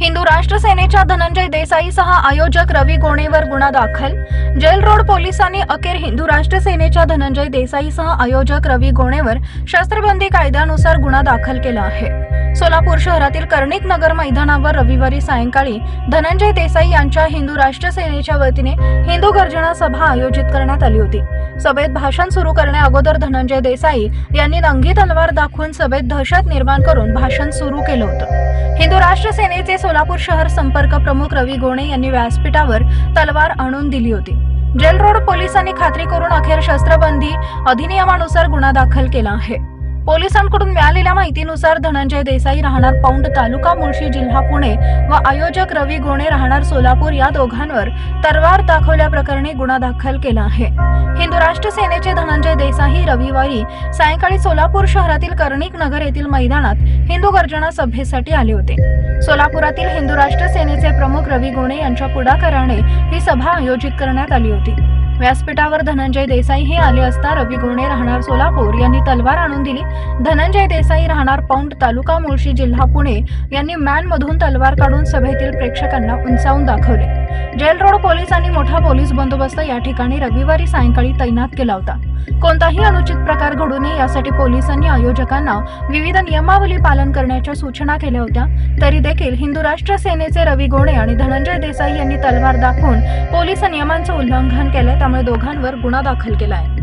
हिंदू सेनेच्या धनंजय देसाईसह आयोजक रवी गोणेवर गुन्हा दाखल. जेल रोड पोलिसांनी अखेर हिंदू राष्ट्र सेनेच्या धनंजय देसाईसह आयोजक रवी गोणेवर शस्त्रबंदी कायद्यानुसार गुन्हा दाखल केला आहे. सोलापूर शहरातील कर्णिक नगर मैदानावर रविवारी सायंकाळी धनंजय देसाई यांच्या हिंदू राष्ट्र सेनेच्या वतीने हिंदू गर्जना सभा आयोजित करण्यात आली होती. सभेत भाषण सुरू करण्या अगोदर धनंजय देसाई यांनी नंगी तलवार दाखवून सभेत दहशत निर्माण करून भाषण सुरू केलं होतं. हिंदू राष्ट्र सेनेचे सोलापूर शहर संपर्क प्रमुख रवी गोणे यांनी व्यासपीठावर तलवार आणून दिली होती. जेल रोड पोलिसांनी खात्री करून अखेर शस्त्रबंदी अधिनियमानुसार गुन्हा दाखल केला आहे. पोलिसांकडून मिळालेल्या माहितीनुसार धनंजय देसाई राहणार पौंड तालुका मुळशी जिल्हा पुणे व आयोजक रवी गोणे राहणार सोलापूर या दोघांवर तलवार दाखवल्याप्रकरणी गुन्हा दाखल केला आहे. हिंदू राष्ट्र सेनेचे धनंजय देसाई रविवारी सायंकाळी सोलापूर शहरातील कर्णिक नगर येथील मैदानात हिंदू गर्जना सभेसाठी आले होते. सोलापुरातील हिंदू राष्ट्र सेनेचे प्रमुख रवी गोणे यांच्या पुढाकाराने ही सभा आयोजित करण्यात आली होती. व्यासपीठावर धनंजय देसाई हे आले असता रवी गोणे राहणार सोलापूर. यांनी तलवार आणून दिली. धनंजय देसाई राहणार पौंड तालुका मुळशी जिल्हा पुणे. यांनी मॅन मधून तलवार काढून सभेतील प्रेक्षकांना उंचावून दाखवले. जेल रोड पोलिसांनी मोठा पोलीस बंदोबस्त या ठिकाणी रविवारी सायंकाळी तैनात केला होता. कोणताही अनुचित प्रकार घडू नये यासाठी पोलिसांनी आयोजकांना विविध नियमावली पालन करण्याच्या सूचना केल्या होत्या. तरी देखील हिंदू राष्ट्र सेनेचे रवी गोणे आणि धनंजय देसाई यांनी तलवार दाखवून पोलीस नियमांचं उल्लंघन केलं त्यामुळे दोघांवर गुन्हा दाखल केला आहे